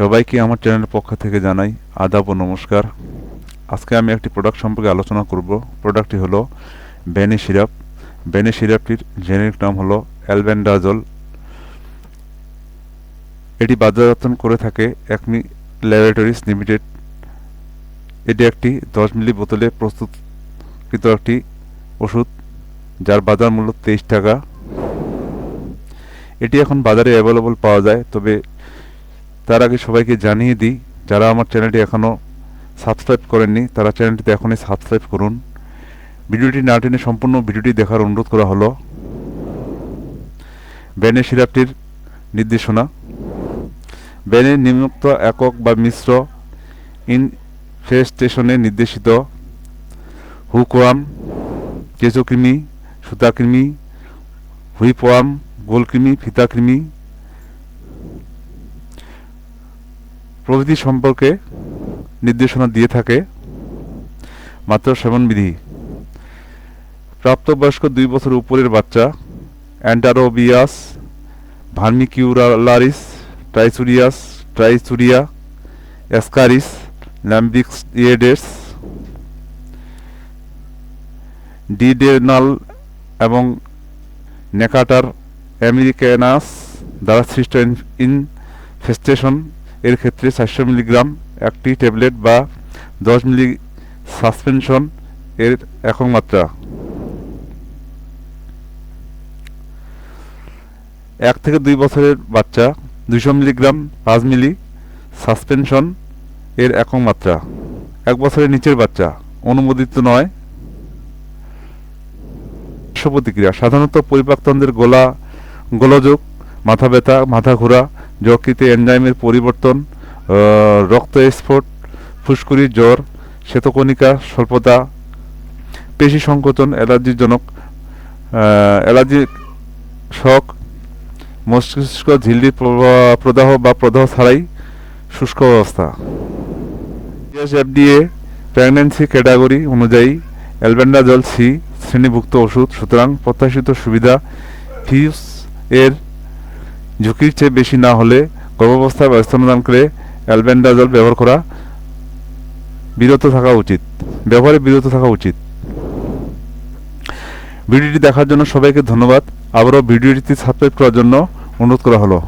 সবাইকে আমার চ্যানেলের পক্ষ থেকে জানাই আদাব ও নমস্কার। আজকে আমি একটি প্রোডাক্ট সম্পর্কে আলোচনা করব। প্রোডাক্টটি হলো বেনি সিরাপ বেনি সিরাপটির জেনেরিক নাম হলো অ্যালবেন্ডাজল এটি বাজারজাতন করে থাকে একমি ল্যাবরেটরিজ লিমিটেড এটি একটি দশ মিলি বোতলে প্রস্তুতকৃত একটি ওষুধ, যার বাজার মূল্য তেইশ টাকা। এটি এখন বাজারে অ্যাভেলেবল পাওয়া যায়, তবে তার আগে সবাইকে জানিয়ে দিই, যারা আমার চ্যানেলটি এখনও সাবস্ক্রাইব করেননি, তারা চ্যানেলটিতে এখনই সাবস্ক্রাইব করুন। ভিডিওটি না টেনে সম্পূর্ণ ভিডিওটি দেখার অনুরোধ করা হলো। ব্যানের সিরাপটির নির্দেশনা। ব্যানের নিম্নোক্ত একক বা মিশ্র ইনফেস্টেশনে নির্দেশিত হুকওয়াম, কেঁচোকৃমি, সুতাকৃমি, হুইপওয়াম, গোলকৃমি, ফিতাকৃমি প্রভৃতি সম্পর্কে নির্দেশনা দিয়ে থাকে মাত্র সেবনবিধি প্রাপ্তবয়স্ক দুই বছর উপরের বাচ্চা অ্যান্টারোবিয়াস ভার্মিকিউরালারিস ট্রাইসুরিয়াস ট্রাইসুরিয়া অ্যাসকারিস ল্যাম্বিক্স ইয়েডেস ডিডেনাল এবং নেকাটার আমেরিকানাস দ্বারা সৃষ্ট ইনফেস্টেশন এর ক্ষেত্রে চারশো মিলিগ্রাম, একটি ট্যাবলেট বা দশ মিলি সাসপেনশন এর একক মাত্রা এক থেকে দুই বছরের বাচ্চা দুইশো মিলিগ্রাম, পাঁচ মিলি সাসপেনশন এর একক মাত্রা এক বছরের নিচের বাচ্চা, অনুমোদিত নয়। প্রতিক্রিয়া, সাধারণত পরিপাকতন্ত্রের গোলা, গোলযোগ, মাথা ব্যথা, মাথা ঘোরা যকৃতে এনজাইমের পরিবর্তন রক্ত স্ফোট ফুসকুড়ি জ্বর, শ্বেতকণিকা, স্বল্পতা, পেশি সংকোচন অ্যালার্জিজনক অ্যালার্জি শক, মস্তিষ্ক ঝিল্লির প্রদাহ বা প্রদাহ ছাড়াই শুষ্ক অবস্থা। এফডিএ প্রেগন্যান্সি ক্যাটাগরি অনুযায়ী অ্যালবেন্ডাজল সি শ্রেণীভুক্ত ওষুধ, সুতরাং প্রত্যাশিত সুবিধা ফিউস এর ঝুঁকির চেয়ে বেশি না হলে গর্ভাবস্থায় বা স্তনদানকালে অ্যালবেন্ডাজল ব্যবহার করা বিরত থাকা উচিত। ব্যবহারে বিরত থাকা উচিত। ভিডিওটি দেখার জন্য সবাইকে ধন্যবাদ। আবারও ভিডিওটিতে সাবস্ক্রাইব করার জন্য অনুরোধ করা হলো।